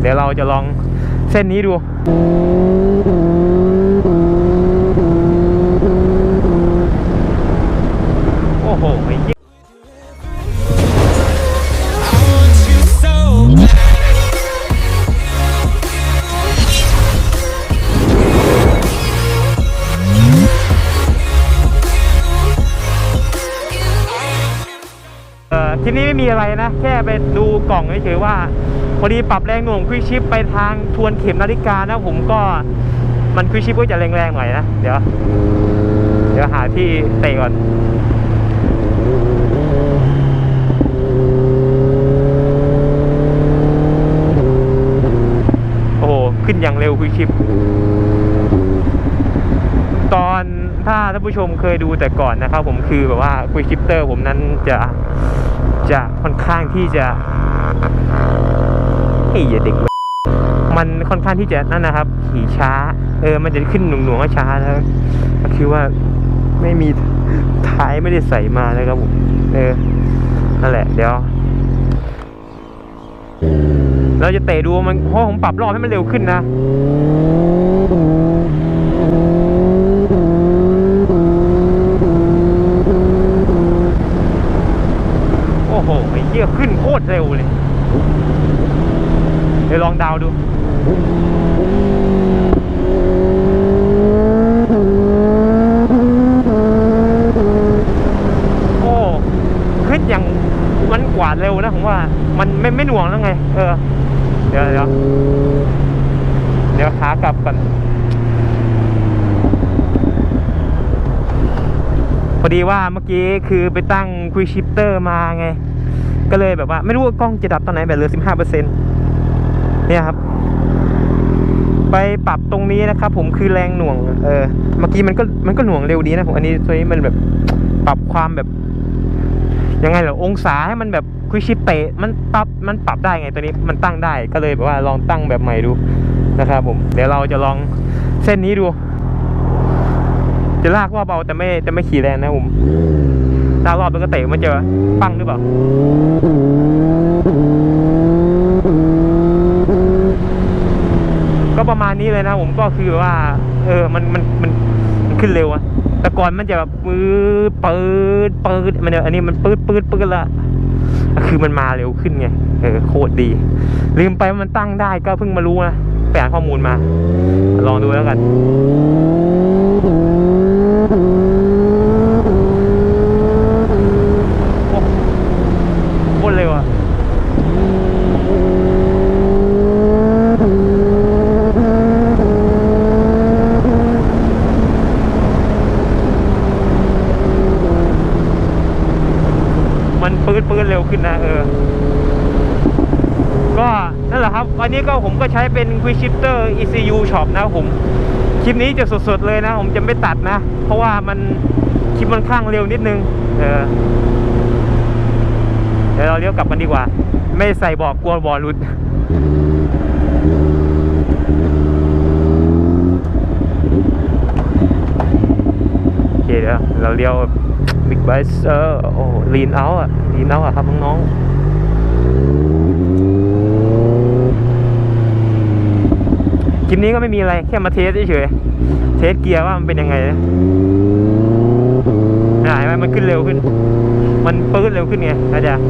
เดี๋ยวเราจะลองเส้นนี้ดูโอ้โหไอ้เหี้ยเอ่อที่นี่ไม่มีอะไรนะ แค่ไปดูกล่องเฉยๆว่า พอดีปรับแรงหน่วงควิกชิปไปทางทวนเข็มนาฬิกานะผมก็มันควิกชิปก็จะแรงๆหน่อยนะ เดี๋ยว เดี๋ยวหาที่เตะก่อนโอ้โหขึ้นอย่างเร็วควิกชิป ตอนถ้าท่านผู้ชมเคยดูแต่ก่อนนะครับผมคือแบบว่าคุยชิปเตอร์ผมนั้นจะจะค่อนข้างที่จะ เฮ้ยอย่าเด็กมันค่อนข้างที่จะนั่นนะครับ ขี่ช้า เออ มันจะขึ้นหน่วงหน่วงๆช้าแล้วก็คือว่าไม่มีท้ายไม่ได้ใส่มาเลยครับผมเออนั่นแหละ เดี๋ยวเราจะเตะดูมันเพราะผมปรับรอบให้มันเร็วขึ้นนะโอ้โหไอ้เหี้ยขึ้นโคตรเร็วเลย เดี๋ยวลองดาวดูโอ้ขึ้นอย่างมันกวาดเร็วนะผมว่า มันไม่ไม่หน่วงแล้วไง เออ เดี๋ยวเดี๋ยวเดี๋ยวขากลับก่อนพอดีว่าเมื่อกี้คือไปตั้งคุยชิปเตอร์มาไง ก็เลยแบบว่าไม่รู้ว่ากล้องจะดับตอนไหนแบบเหลือสิบห้าเปอร์เซ็น เนี่ยครับ ไปปรับตรงนี้นะครับ ผมคือแรงหน่วง เออเมื่อกี้มันก็มันก็หน่วงเร็วดีนะผมอันนี้ตัวนี้มันแบบปรับความแบบยังไงเหรอองศาให้มันแบบคุยชิปเตะมันปรับมันปรับได้ไงตัวนี้มันตั้งได้ก็เลยแบบว่าลองตั้งแบบใหม่ดูนะครับผมเดี๋ยวเราจะลองเส้นนี้ดู จะลากรอบเบาแต่ไม่แต่ไม่ขี่แรงนะผมลากรอบแล้วก็เตะมันจะปังหรือเปล่า ก็ประมาณนี้เลยนะผมก็คือว่า เออมันมันมันมันขึ้นเร็วอะแต่ก่อนมันจะแบบปืดปืดปืดมันเนี่ยอันนี้มันปืดปืดปืดละคือมันมาเร็วขึ้นไงเออโคตรดี ลืมไปมันตั้งได้ก็เพิ่งมารู้นะไปอ่านข้อมูลมา ลองดูแล้วกัน โอ้โคตรเร็วอะ มันปืนปืนเร็วขึ้นนะเออ ก็นั่นแหละครับ วันนี้ก็ผมก็ใช้เป็น Quick Shifter ECU Shop นะผม คลิปนี้จะสดๆเลยนะ ผมจะไม่ตัดนะ เพราะว่ามันคลิปมันข้างเร็วนิดนึง เออ เดี๋ยวเราเลี้ยวกลับกันดีกว่า ไม่ใส่บอกกลัวบอหลุดโอเคเดี๋ยวเราเลี้ยวบิ๊ก ไบเซอร์โอ้ลีนเอาอะลีนเอาอะครับน้องๆคลิปนี้ก็ไม่มีอะไรแค่มาเทสเฉยเทสเกียร์ว่ามันเป็นยังไงนะเห็นไหมมันขึ้นเร็วขึ้น มันปื้ดเร็วขึ้นไงอาจารย์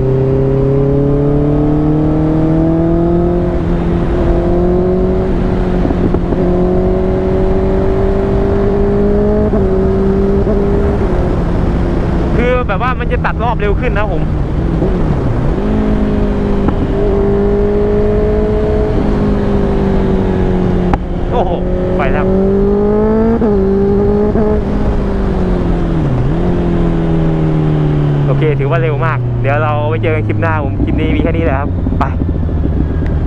คือแบบว่า มันจะตัดรอบเร็วขึ้นนะผมโอ้โหไปแล้วโอเคถือว่าเร็วมาก เดี๋ยวเราไปเจอกันคลิปหน้าผมคลิปนี้มีแค่นี้แหละครับ ไป